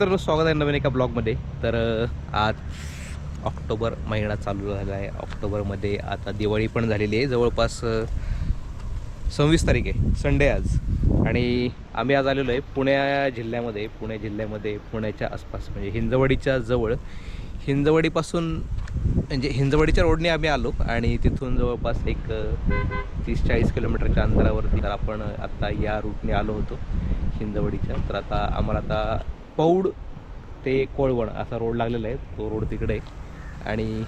तर स्वागत आहे नवीन एका ब्लॉगमध्ये. तर आज ऑक्टोबर महिना चालू झाला आहे. ऑक्टोबरमध्ये आता दिवाळी पण झालेली आहे. जवळपास सव्वीस तारीख आहे. संडे आज. आणि आम्ही आज आलेलो आहे पुण्या जिल्ह्यामध्ये. पुणे जिल्ह्यामध्ये पुण्याच्या आसपास म्हणजे हिंजवडीच्या जवळ. हिंजवडीपासून म्हणजे हिंजवडीच्या रोडने आम्ही आलो आणि तिथून जवळपास एक तीस चाळीस किलोमीटरच्या अंतरावरती तर आपण आत्ता या रूटने आलो होतो हिंजवडीच्या. तर आता आम्हाला आता पौड ते कोळवण असा रोड लागलेला आहे. तो रोड तिकडे आहे. आणि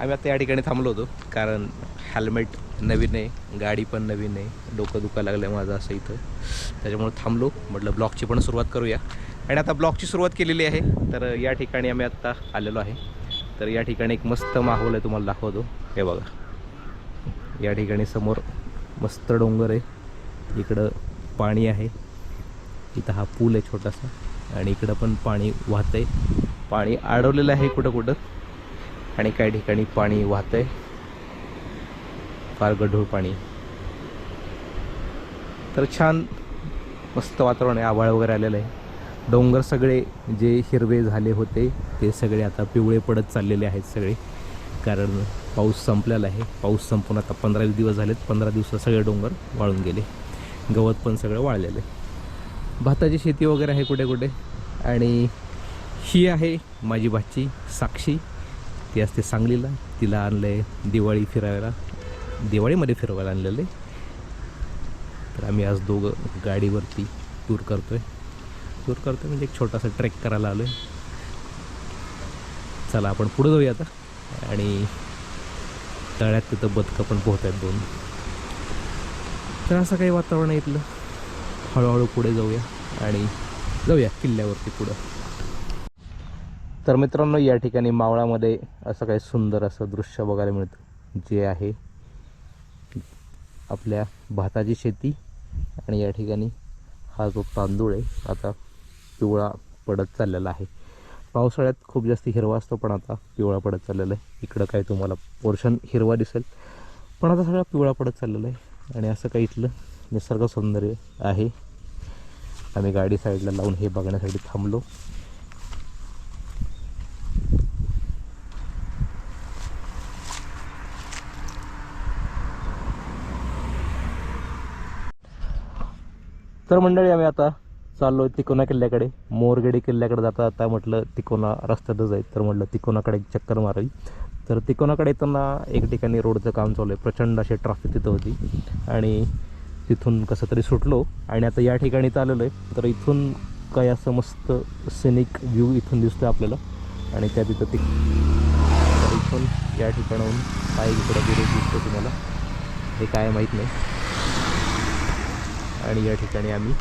आम्ही आता या ठिकाणी थांबलो होतो कारण हेल्मेट नवीन आहे गाडी पण नवीन आहे डोकं दुखायला लागलं आहे माझं असं इथं. त्याच्यामुळे थांबलो म्हटलं ब्लॉगची पण सुरुवात करूया. आणि आता ब्लॉगची सुरुवात केलेली आहे तर या ठिकाणी आम्ही आत्ता आलेलो आहे. तर या ठिकाणी एक मस्त माहोल आहे तुम्हाला दाखवतो. हे बघा. या ठिकाणी समोर मस्त डोंगर आहे. इकडं पाणी आहे. इथं हा पूल आहे छोटासा. आणि इकडं पण पाणी वाहतंय. पाणी अडवलेलं आहे कुठं कुठं. आणि काही ठिकाणी पाणी वाहतंय. फार गढूळ पाणी. तर छान मस्त वातावरण आहे. आभाळ वगैरे आलेलं आहे. डोंगर सगळे जे हिरवे झाले होते ते सगळे आता पिवळे पडत चाललेले आहेत सगळे. कारण पाऊस संपलेला आहे. पाऊस संपून आता पंधरा दिवस झालेत. पंधरा दिवसात सगळे डोंगर वाळून गेले. गवत पण सगळं वाळलेलं आहे. भाताची शेती वगैरे आहे कुठे कुठे? आणि ही आहे माझी भाची साक्षी. ती असते सांगलीला. तिला आणलं आहे दिवाळी फिरायला. दिवाळीमध्ये फिरवायला आणलेलं आहे. तर आम्ही आज दोघं गाडीवरती टूर करतो आहे टूर करतो आहे म्हणजे एक छोटासा ट्रेक करायला आलो आहे चला आपण पुढे जाऊया आता. आणि तळ्यात तिथं बदकं पण पोहत आहेत दोन. तर असं काही वातावरण आहे इथलं. हळूहळू पुढे जाऊया. आणि जाऊया किल्ल्यावरती पुढं. तर मित्रांनो या ठिकाणी मावळामध्ये असं काही सुंदर असं दृश्य बघायला मिळतं जे आहे आपल्या भाताची शेती आणि या ठिकाणी हा जो तांदूळ आहे आता पिवळा पडत चाललेला आहे. पावसाळ्यात खूप जास्त हिरवा असतो पण आता पिवळा पडत चाललेला आहे. इकडं काय तुम्हाला पोर्शन हिरवा दिसेल पण आता सगळा पिवळा पडत चाललेला आहे. आणि असं काही इथलं निसर्ग सौंदर्य आहे. आम्ही गाडी साईडला लावून हे बघण्यासाठी थांबलो. तर मंडळी आम्ही आता चाललो तिकोना किल्ल्याकडे. मोरगडी किल्ल्याकडे जाता आता म्हटलं तिकोना रस्त्यातच आहे. तर म्हटलं तिकोनाकडे एक चक्कर मारावी. तर तिकोनाकडे येताना एक ठिकाणी रोडचं काम चालू आहे. प्रचंड असे ट्रॅफिक तिथं होती. आणि तिथून कसं तरी सुटलो. आणि आता या ठिकाणी आलेलो आहे. तर इथून काय असं मस्त सिनिक व्ह्यू इथून दिसतोय आपल्याला. आणि त्या तिथं ती तर इथून या ठिकाणाहून काय इकडं विरोध दिसतो तुम्हाला हे काय माहीत नाही. आणि या ठिकाणी आम्ही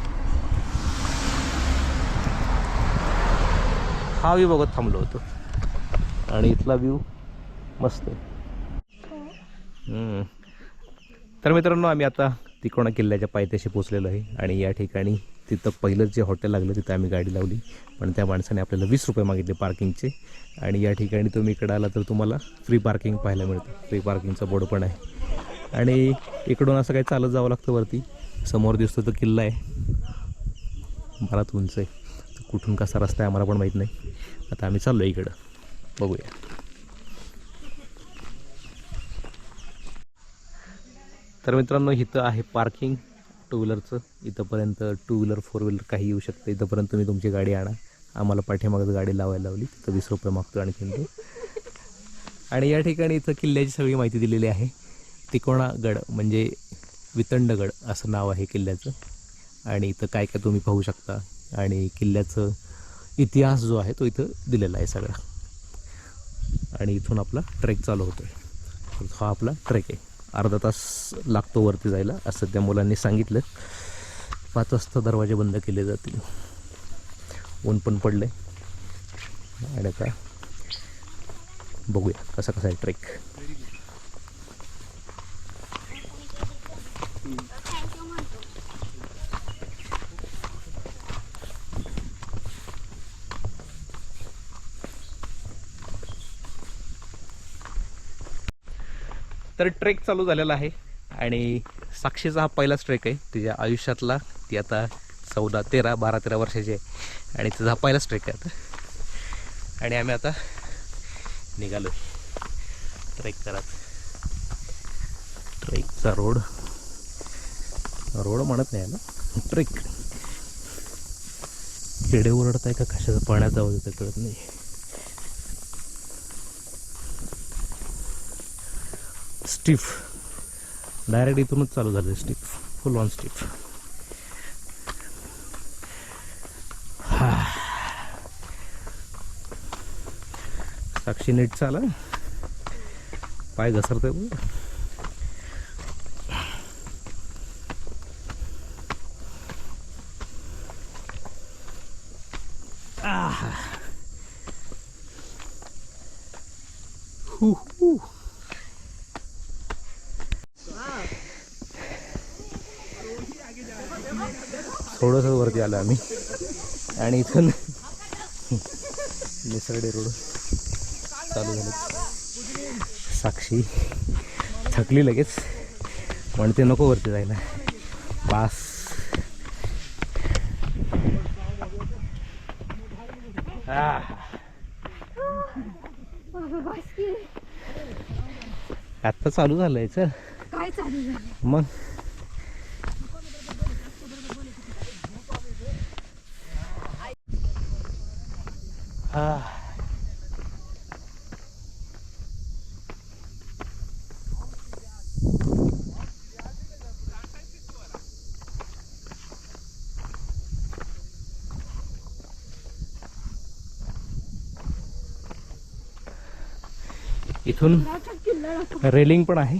हा व्ह्यू बघत थांबलो होतो. आणि इथला व्ह्यू मस्त आहे. हम्म. तर मित्रांनो आम्ही आता तिकोणा किल्ल्याच्या पायथ्याशी पोचलेलो आहे. आणि या ठिकाणी तिथं पहिलंच जे हॉटेल लागलं तिथं आम्ही गाडी लावली. पण त्या माणसाने आपल्याला वीस रुपये मागितले पार्किंगचे आणि या ठिकाणी तुम्ही इकडं आला तर तुम्हाला फ्री पार्किंग पाहायला मिळतं. फ्री पार्किंगचं बोर्ड पण आहे. आणि इकडून असं काही चालत जावं लागतं वरती. समोर दिसतो तो किल्ला आहे. बराच उंच आहे. तर कुठून कसा रस्ता आहे आम्हाला पण माहीत नाही. आता आम्ही चाललो इकडं. बघूया. तर मित्रांनो इथं आहे पार्किंग टू व्हीलरचं इथंपर्यंत टू व्हीलर फोर व्हीलर काही येऊ शकतं. इथंपर्यंत तुम्ही तुमची गाडी आणा. आम्हाला पाठीमागं गाडी लावायला लावली. तिथं वीस रुपये मागतो आणखीन तो आणि या ठिकाणी इथं किल्ल्याची सगळी माहिती दिलेली आहे. तिकोणागड म्हणजे वितंडगड असं नाव आहे किल्ल्याचं. आणि इथं काय काय तुम्ही पाहू शकता. आणि किल्ल्याचं इतिहास जो आहे तो इथं दिलेला आहे सगळा. आणि इथून आपला ट्रेक चालू होतो आहे हा आपला ट्रेक आहे. अर्धा तास लागतो वरती जायला असं त्या मुलांनी सांगितलं. पाच वाजता दरवाजे बंद केले जातील. ऊन पण पडलं आहे आणि आता बघूया कसा कसा आहे ट्रेक. तर ट्रेक चालू झालेला आहे आणि साक्षीचा हा पहिलाच ट्रेक आहे. तिच्या आयुष्यातला ती आता चौदा तेरा बारा तेरा वर्षाची आहे. आणि तिचा हा पहिलाच ट्रेक आहे आता. आणि आम्ही आता निघालो. ट्रेक करत ट्रेकचा रोड. रोड म्हणत नाही ना. ट्रेक. किडे ओरडत आहे का? कशाचा पाण्याचा आवाज येतो कळत नाही. स्टीफ. डायरेक्ट इथूनच चालू झालं स्टीफ. फुल ऑन स्टीफ. साक्षी नीट चाला. पाय घसरते आलो आम्ही. आणि इथून निसर्डे रोड चालू झाले. साक्षी थकली लगेच. म्हणते नको वरती जायला. बस. आत्ता चालू झालंय चल. काय चालू झालं मग? इथून रेलिंग पण आहे.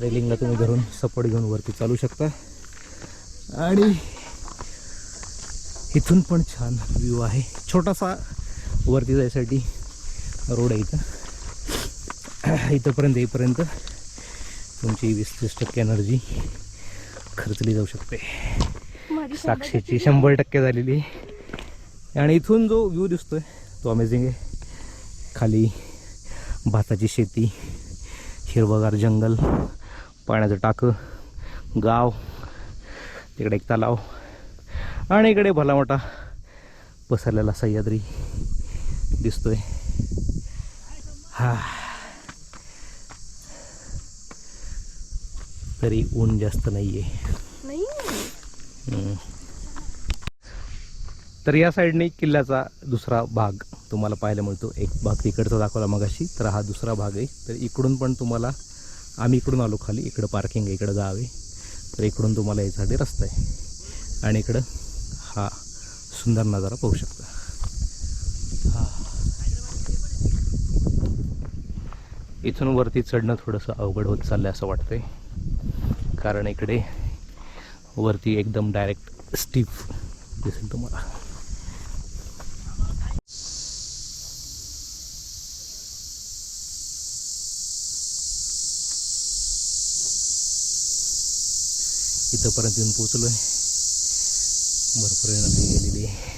रेलिंगला तुम्ही धरून सपोर्ट घेऊन वरती चालू शकता. आणि इथून पण छान व्ह्यू आहे. छोटासा वरती जायसाठी रोड आहे इथं. इथंपर्यंत येईपर्यंत तुमची वीस तीस टक्के एनर्जी खर्चली जाऊ शकते. साक्षीची शंभर टक्के झालेली आहे. आणि इथून जो व्ह्यू दिसतोय तो अमेझिंग आहे. खाली भाताची शेती हिरवगार जंगल पाण्याचं टाकं गाव तिकडे एक तलाव आणि इकडे भला मोठा पसरलेला सह्याद्री दिसतोय. हा. तरी ऊन जास्त नाही आहे. तर या साईडने किल्ल्याचा दुसरा भाग तुम्हाला पाहायला मिळतो. एक भाग तिकडचा दाखवला मगाशी तर हा दुसरा भाग आहे. तर इकडून पण तुम्हाला आम्ही इकडून आलो खाली इकडं पार्किंग आहे इकडं गाव आहे. तर इकडून तुम्हाला यासाठी रस्ता आहे. आणि इकडं हा सुंदर नजारा पाहू शकता. हा. इथून वरती चढणं थोडंसं अवघड होत चाललं असं वाटतंय. कारण इकडे वरती एकदम डायरेक्ट स्टीफ दिसेल तुम्हाला. इथंपर्यंत येऊन पोचलो आहे भरपूर एनर्जी गेलेली आहे.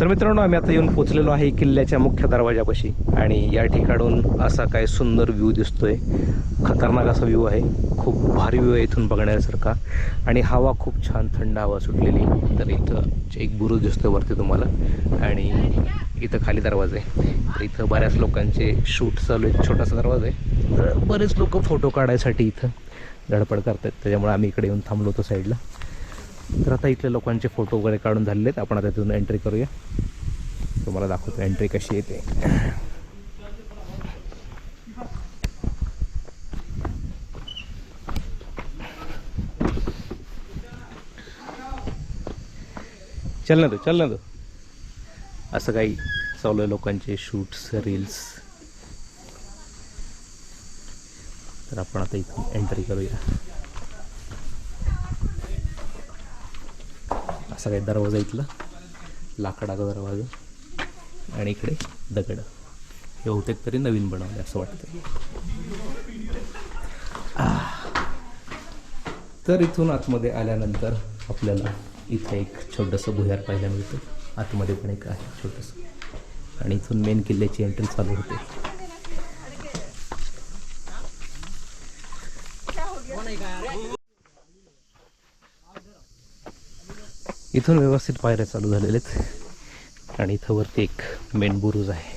तर मित्रांनो आम्ही आता येऊन पोचलेलो आहे किल्ल्याच्या मुख्य दरवाजापाशी. आणि या ठिकाणून असा काय सुंदर व्ह्यू दिसतोय. खतरनाक असा व्ह्यू आहे. खूप भारी व्ह्यू आहे इथून बघण्यासारखा. आणि हवा खूप छान थंड हवा सुटलेली. तर इथं एक बुरुज दिसतो वरती तुम्हाला. आणि इथं खाली दरवाजा आहे. तर इथं बऱ्याच लोकांचे शूट चालू आहेत. छोटासा दरवाजा आहे. तर बरेच लोक फोटो काढायसाठी इथं धडपड करतात त्याच्यामुळे आम्ही इकडे येऊन थांबलो होतो साईडला. तर आता इथल्या लोकांचे फोटो वगैरे काढून झालेले आहेत. आपण आता तिथून एंट्री करूया. तुम्हाला दाखवतो एंट्री कशी येते चल ना तू चल ना तू. असं काही चालू आहे लोकांचे शूट्स रील्स तर आपण आता इथून एंट्री करूया. असा काही दरवाजा इथला. लाकडाचा दरवाजा. आणि इकडे दगड. हे बहुतेक तरी नवीन बनवले असं वाटतं तर इथून आतमध्ये आल्यानंतर आपल्याला इथे एक छोटंसं भुयार पाहायला मिळतं. आतमध्ये पण एक आहे छोटंसं. आणि इथून मेन किल्ल्याची एंट्री चालू होते. इथून व्यवस्थित पायऱ्या चालू झालेल्या आहेत. आणि इथं वरती एक मेन बुरुज आहे.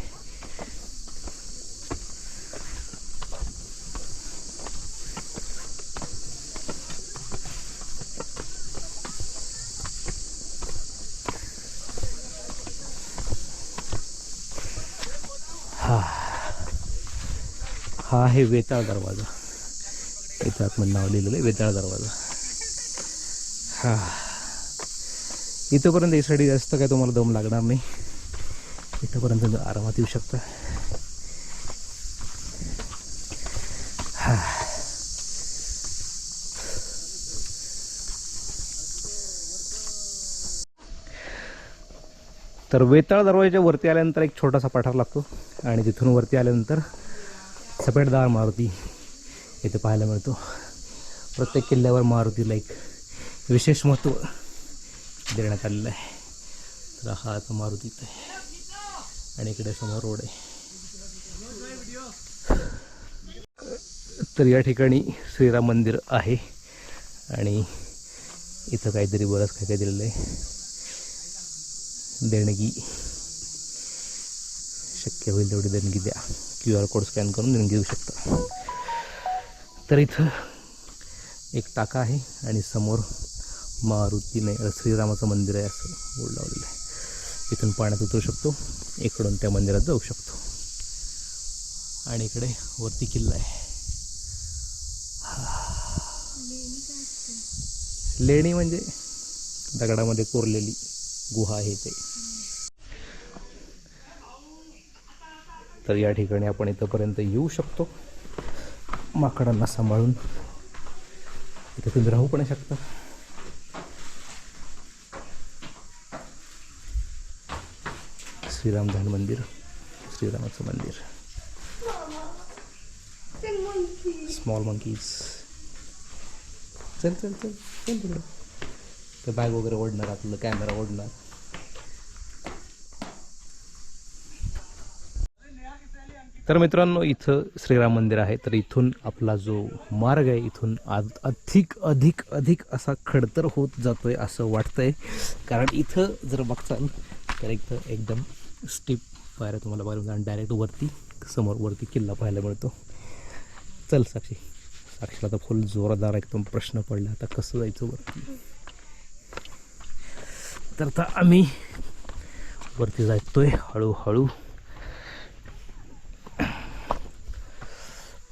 आहे वेताळ दरवाजा. इथं आपण नाव लिहिलेलं आहे वेताळ दरवाजा. हा. इथंपर्यंत यासाठी जास्त काय तुम्हाला दम लागणार नाही. इथंपर्यंत तुम्ही आरामात येऊ शकता. तर वेताळ दरवाजाच्या वरती आल्यानंतर एक छोटासा पठार लागतो. आणि तिथून वरती आल्यानंतर सफेददार मारुती. इथे पाहायला मिळतो. प्रत्येक किल्ल्यावर मारुतीला एक विशेष महत्त्व देण्यात आलेलं आहे. तर हा आता मारुतीत आहे. आणि इकडे समोर रोड आहे. तर या ठिकाणी श्रीराम मंदिर आहे. आणि इथं काहीतरी बरंच काय काय दिलेलं आहे. देणगी. शक्य होईल तेवढी देणगी द्या. क्यू आर कोड स्कॅन करून घेऊ देऊ शकता. तर इथं एक टाका आहे आणि समोर मारुतीने श्रीरामाचं मंदिर आहे असं बोर्ड लावलेलं आहे. इथून पाण्यात उतरू शकतो. इकडून त्या मंदिरात जाऊ शकतो. आणि इकडे वरती किल्ला आहे. लेणी म्हणजे दगडामध्ये कोरलेली गुहा आहे ते. तर या ठिकाणी आपण इथंपर्यंत येऊ शकतो. माकडांना सांभाळून इथे तुम्ही राहू पण शकता. श्रीराम मंदिर श्रीरामाचं मंदिर. स्मॉल मंकीज चल चल चल चल तिकडं. ते बॅग वगैरे ओढणार आपलं कॅमेरा ओढणार. तर मित्रांनो इथं श्रीराम मंदिर आहे. तर इथून आपला जो मार्ग आहे इथून आज अधिक अधिक अधिक असा खडतर होत जातोय असं वाटतंय. कारण इथं जर बघचाल तर इथं एकदम स्टीप पायऱ्या तुम्हाला बघायला आणि डायरेक्ट वरती समोर वरती किल्ला पाहायला मिळतो. चल साक्षी. साक्षीला तर फुल जोरदार एकदम प्रश्न पडला. आता कसं जायचं वरती? तर आता आम्ही वरती जातोय हळूहळू.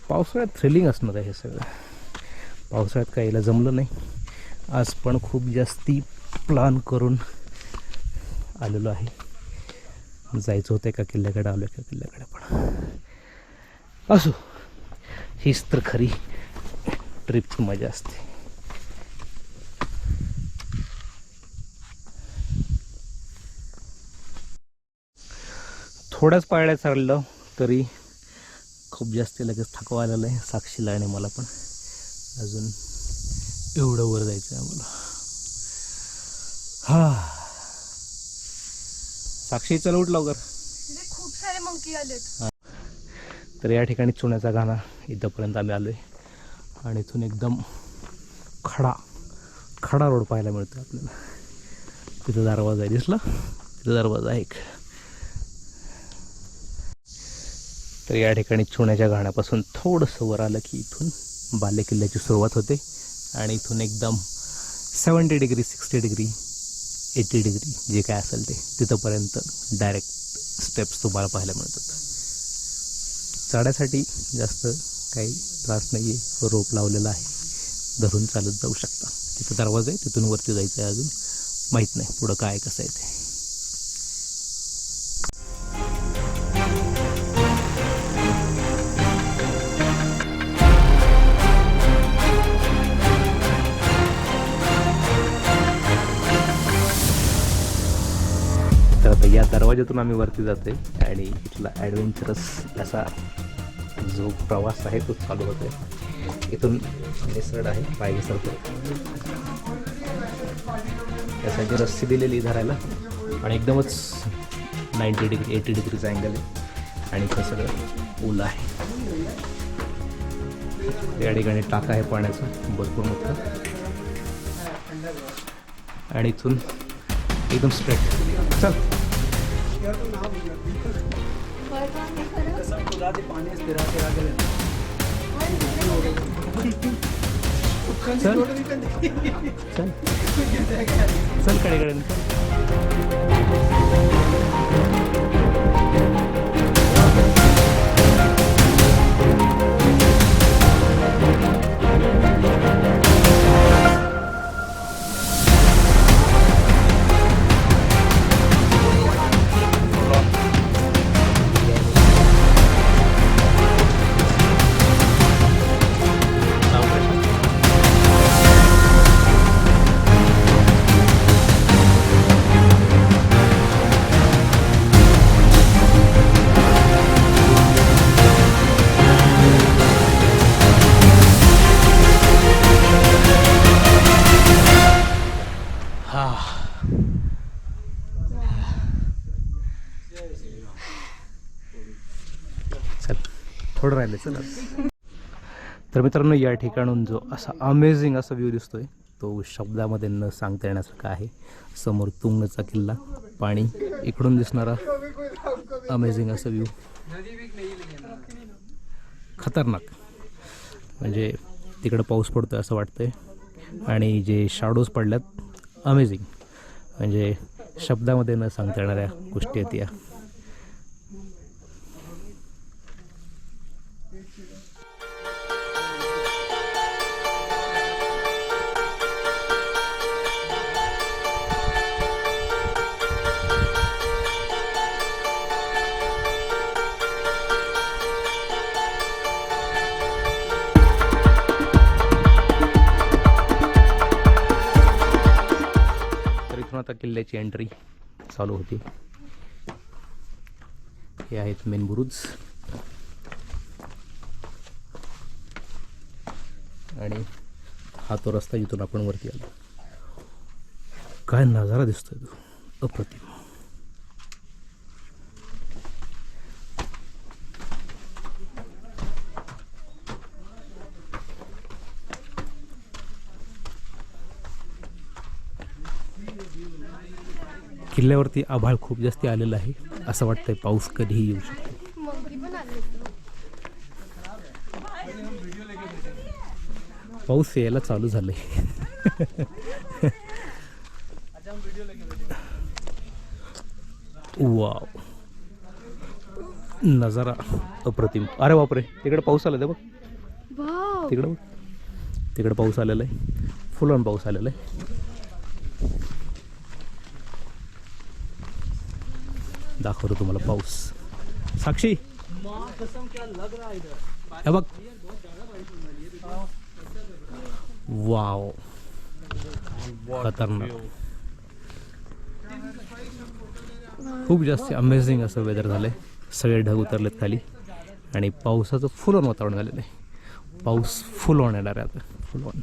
पावसाळ्यात थ्रिलिंग असणार आहे हे सगळं. पावसाळ्यात काहीला जमलं नाही. आज पण खूप जास्ती प्लान करून आलेलो आहे. जायचं होतं एका किल्ल्याकडे आलो एका किल्ल्याकडे पण. असो हीच तर खरी ट्रिपची मजा असते. थोड्याच पायऱ्या चाललं तरी खूप जास्त लगेच थकवा आलेला आहे साक्षीला आणि मला पण. अजून एवढं वर जायचं आहे आम्हाला. हा. साक्षी चल उठ लवकर. खूप सारे मंकी आलेत. तर या ठिकाणी चुन्याचा गाणा इथंपर्यंत आम्ही आलो आहे आणि इथून एकदम खडा खडा रोड पाहायला मिळतो आपल्याला. तिथं दरवाजा आहे दिसला? तिथं दरवाजा आहे एक. तर या ठिकाणी चुन्याच्या घाण्यापासून थोडंसं वर आलं की इथून बाले किल्ल्याची सुरुवात होते आणि इथून एकदम seventy degree sixty degree eighty degree जे काय असेल ते तिथंपर्यंत डायरेक्ट स्टेप्स तुम्हाला पाहायला मिळतात. चढायसाठी जास्त काही त्रास नाही आहे रोप लावलेला आहे धरून चालत जाऊ शकता. तिथं दरवाजा आहे तिथून वरती जायचं आहे अजून. माहीत नाही पुढं काय कसं आहे ते. दरवाज्यातून आम्ही वरती जाते आणि इथला ॲडव्हेंचरस असा जो प्रवास आहे तो चालू होतोय. इथून निसरड आहे पायी सरतो त्यासाठी रस्सी दिलेली धरायला. आणि एकदमच नाईंटी डिग्री एटी डिग्रीचा अँगल आहे. आणि इथं सगळं ऊल आहे. या ठिकाणी टाका आहे पाण्याचा भरपूर मोठा. आणि इथून एकदम स्ट्रेट चल. चल चल चल कडेकडे हा राहिले चला. तर मित्रांनो या ठिकाणून जो असा अमेझिंग असा व्ह्यू दिसतोय तो शब्दामध्ये न सांगता येण्यासारखा आहे. समोर तुंगचा किल्ला पाणी इकडून दिसणारा अमेझिंग असा व्ह्यू खतरनाक. म्हणजे तिकडं पाऊस पडतोय असं वाटतंय. आणि जे शाडोज पडल्यात अमेझिंग म्हणजे शब्दामध्ये न सांगता येणाऱ्या गोष्टी आहेत या. किल्ल्याची एंट्री चालू होती. हे आहेत मेन बुरुज. आणि हा तो रस्ता जिथून आपण वरती आलो. काय नजारा दिसतोय तो. अप्रतिम. किल्ल्यावरती आभाळ खूप जास्ती आलेलं आहे. असं वाटतंय पाऊस कधीही येऊ शकतो. पाऊस यायला चालू झालंय. वाव. नजारा अप्रतिम. अरे बापरे तिकडे पाऊस आला बघ. वाव. तिकडं बघ. तिकडे पाऊस आलेला आहे. फुल ऑन पाऊस आलेला आहे. दाखवतो तुम्हाला पाऊस. साक्षी? हे बघ. वाव. खतरनाक. खूप जास्त अमेझिंग असं वेदर झालंय. सगळे ढग उतरलेत खाली. आणि पावसाचं फुल ऑन वातावरण झालेलं आहे. पाऊस फुल ऑन येणार आहे आता. फुल ऑन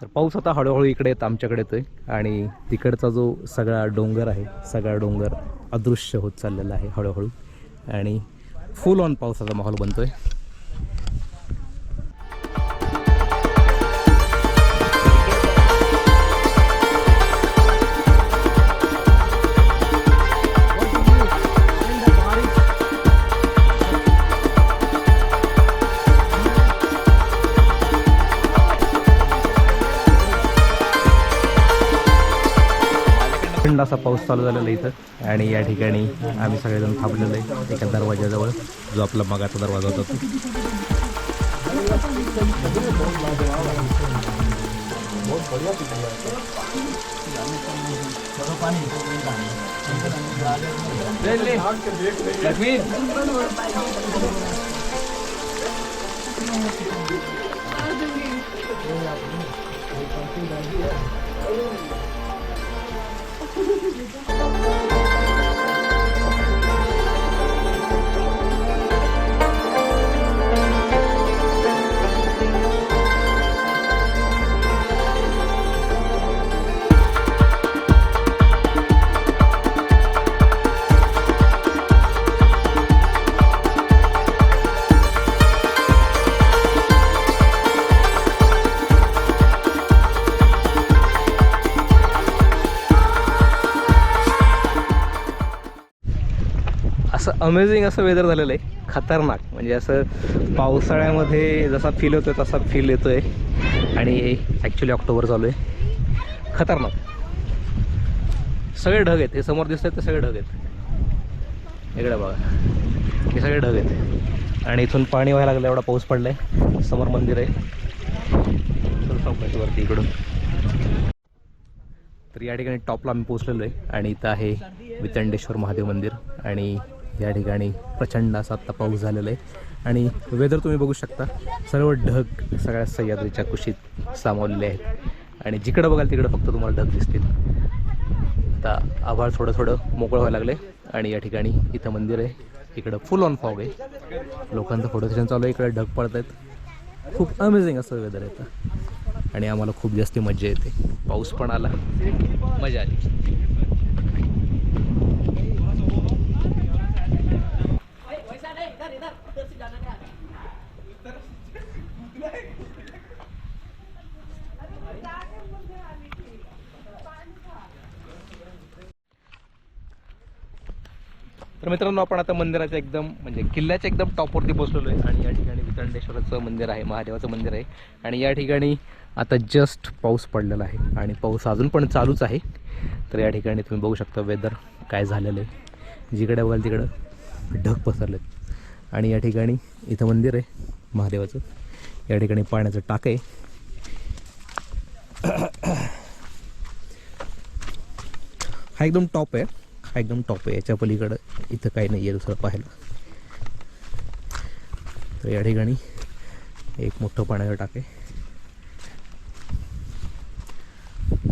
तर पाऊस आता हळूहळू इकडे येत आमच्याकडे येतोय. आणि तिकडचा जो सगळा डोंगर आहे सगळा डोंगर अदृश्य होत चाललेला आहे हळूहळू. आणि फुल ऑन पावसाचा माहोल बनतोय. प्रचंड असा पाऊस चालू झालेला इथं. आणि या ठिकाणी आम्ही सगळेजण थांबलेलो आहे एका दरवाजाजवळ जो आपला मगाचा दरवाजा होता तो. 了。अमेझिंग असं वेदर झालेलं आहे. खतरनाक. म्हणजे असं पावसाळ्यामध्ये जसा फील होतो तसा फील येतो आहे आणि ॲक्च्युली ऑक्टोबर चालू आहे. खतरनाक. सगळे ढग आहेत. हे समोर दिसत आहेत ते सगळे ढग आहेत. इकडे बघा. हे सगळे ढग आहेत. आणि इथून पाणी व्हायला लागलं एवढा पाऊस पडला आहे समोर मंदिर आहे. वरती इकडून. तर या ठिकाणी टॉपला आम्ही पोचलेलो आहे. आणि इथं आहे वितंडेश्वर महादेव मंदिर. आणि या ठिकाणी प्रचंड असा आत्ता पाऊस झालेला आहे. आणि वेदर तुम्ही बघू शकता. सर्व ढग सगळ्या सह्याद्रीच्या कुशीत सामावलेले आहेत. आणि जिकडं बघाल तिकडं फक्त तुम्हाला ढग दिसतील. आता आभाळ थोडं थोडं मोकळं व्हायला लागले आणि या ठिकाणी इथं मंदिर आहे. इकडं फुल ऑन फॉग आहे. लोकांचं फोटो सेशन चालू आहे. इकडे ढग पडत आहेत. खूप अमेझिंग असं वेदर येतं आणि आम्हाला खूप जास्त मजा येते. पाऊस पण आला. मजा आली. तर मित्रांनो आपण आता मंदिराच्या एकदम म्हणजे किल्ल्याच्या एकदम टॉपवरती पोहोचलेलो आहे आणि या ठिकाणी वितरंडेश्वराचं मंदिर आहे महादेवाचं मंदिर आहे. आणि या ठिकाणी आता जस्ट पाऊस पडलेला आहे आणि पाऊस अजून पण चालूच आहे. तर या ठिकाणी तुम्ही बघू शकता वेदर काय झालेलं आहे. जिकडे बघाल तिकडं ढग पसरलेत. आणि या ठिकाणी इथं मंदिर आहे महादेवाचं. या ठिकाणी पाण्याचं टाक आहे. हा एकदम टॉप आहे. एकदम टॉप आहे. याच्या पलीकडं इथं काही नाही आहे दुसरं पाहायला. तर या ठिकाणी एक मोठं पाण्याचं टाक आहे.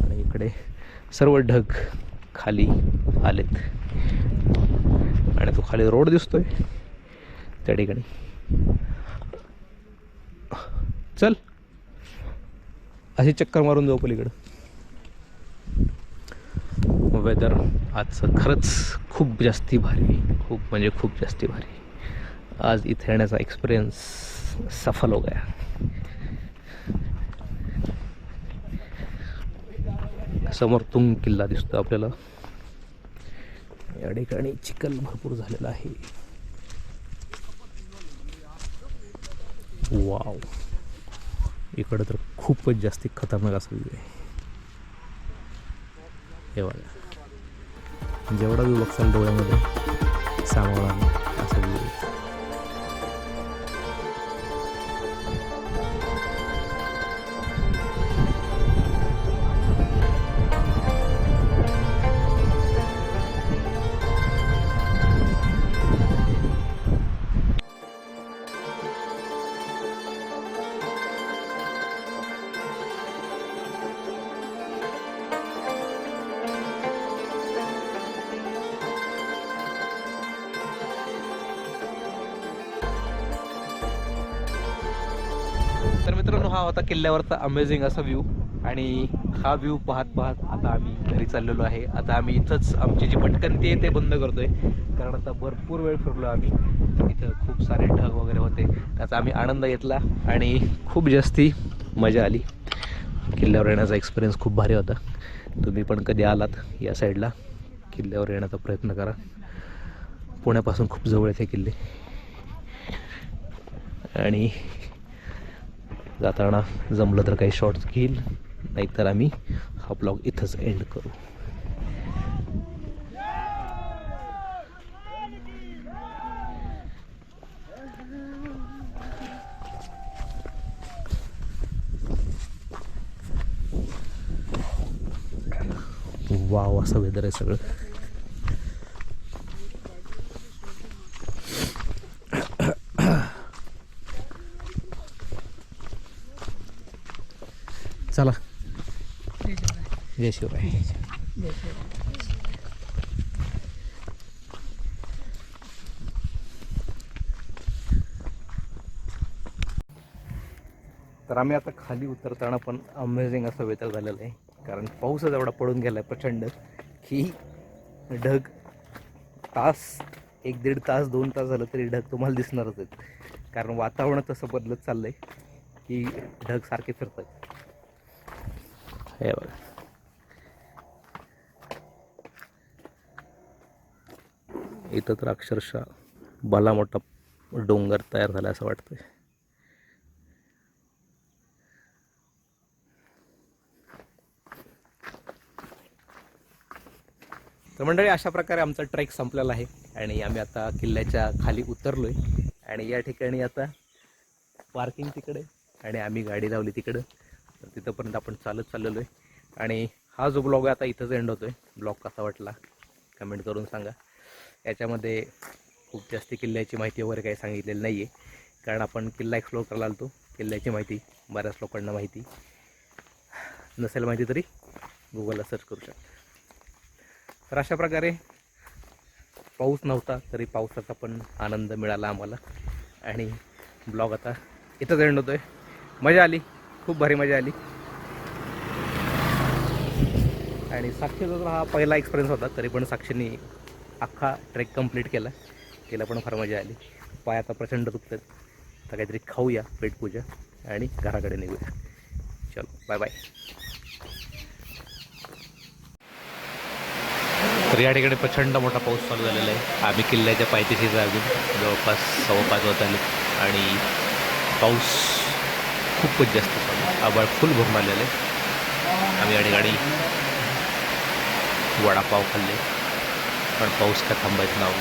आणि इकडे सर्व ढग खाली आलेत. आणि तो खाली रोड दिसतोय. त्या ठिकाणी. चल. अशी चक्कर मारून जाऊ पलीकडं. वेदर आजचं खरंच खूप जास्ती भारी. खूप म्हणजे खूप जास्ती भारी. आज इथे येण्याचा एक्सपिरियन्स सफल हो गया. समोर तुंग किल्ला दिसतो आपल्याला. या ठिकाणी चिखल भरपूर झालेला आहे. वाव इकडं तर खूपच जास्ती खतरनाक असं आहे. हे बघा. जेवढा व्यू बघसाल डोळ्यामध्ये सामावणार असं किल्ल्यावरचा अमेझिंग असा व्ह्यू आणि हा व्ह्यू पाहत पाहत आता आम्ही घरी चाललेलो आहे. आता आम्ही इथंच आमची जी भटकंती आहे ते बंद करतोय. कारण आता भरपूर वेळ फिरलो आम्ही. इथं खूप सारे ढग वगैरे होते. त्याचा आम्ही आनंद घेतला आणि खूप जास्ती मजा आली. किल्ल्यावर येण्याचा एक्सपिरियन्स खूप भारी होता. तुम्ही पण कधी आलात या साईडला किल्ल्यावर येण्याचा प्रयत्न करा. पुण्यापासून खूप जवळ आहेत किल्ले. आणि जाताना जमलं तर काही शॉर्ट्स घेईल नाहीतर आम्ही हा ब्लॉग इथंच एंड करू. वाव असं वेदर आहे सगळं. चला. जय शिवराय. तर आम्ही आता खाली उतरताना पण अमेझिंग असं वेदर झालेलं आहे. कारण पाऊसच एवढा पडून गेला आहे प्रचंड की ढग तास एक दीड तास दोन तास झालं तरी ढग तुम्हाला दिसणारच आहेत. कारण वातावरण तसं बदलत चाललंय की ढग सारखे फिरतात हे बघा. इथं तर अक्षरशः भला मोठा डोंगर तयार झाला असं वाटतंय. तर मंडळी अशा प्रकारे आमचा ट्रेक संपलेला आहे आणि आम्ही आता किल्ल्याच्या खाली उतरलोय. आणि या ठिकाणी आता पार्किंग तिकडे आणि आम्ही गाडी लावली तिकडं. तर तिथंपर्यंत आपण चालत चाललेलो आहे. आणि हा जो ब्लॉग आहे आता इथंच एंड होतो आहे ब्लॉग कसा वाटला कमेंट करून सांगा. याच्यामध्ये खूप जास्त किल्ल्याची माहिती वगैरे काही सांगितलेली नाही आहे कारण आपण किल्ला एक्सप्लोअर करायला आलतो. किल्ल्याची माहिती बऱ्याच लोकांना माहिती. नसेल माहिती तरी गुगलला सर्च करू शकता. तर अशा प्रकारे पाऊस नव्हता तरी पावसाचा पण आनंद मिळाला आम्हाला. आणि ब्लॉग आता इथंच एंड होतो आहे मजा आली. खूप भारी मजा आली. आणि साक्षीचा तर हा पहिला एक्सपिरियन्स होता तरी पण साक्षीने अख्खा ट्रेक कंप्लीट केला. तिला पण फार मजा आली. पाय आता प्रचंड दुखतात. तर काहीतरी खाऊया पेटपूजा आणि घराकडे निघूया. चलो बाय बाय तर या ठिकाणी प्रचंड मोठा पाऊस चालू झालेला आहे. आम्ही किल्ल्याच्या पायथ्याशीच आहे जवळपास सव्वा पाच होत आले आणि पाऊस खूपच जास्त चालू फूल फुल भरून आलेलं आम्ही वडापाव खाल्ले. पण पाऊस का थांबायचं नाव.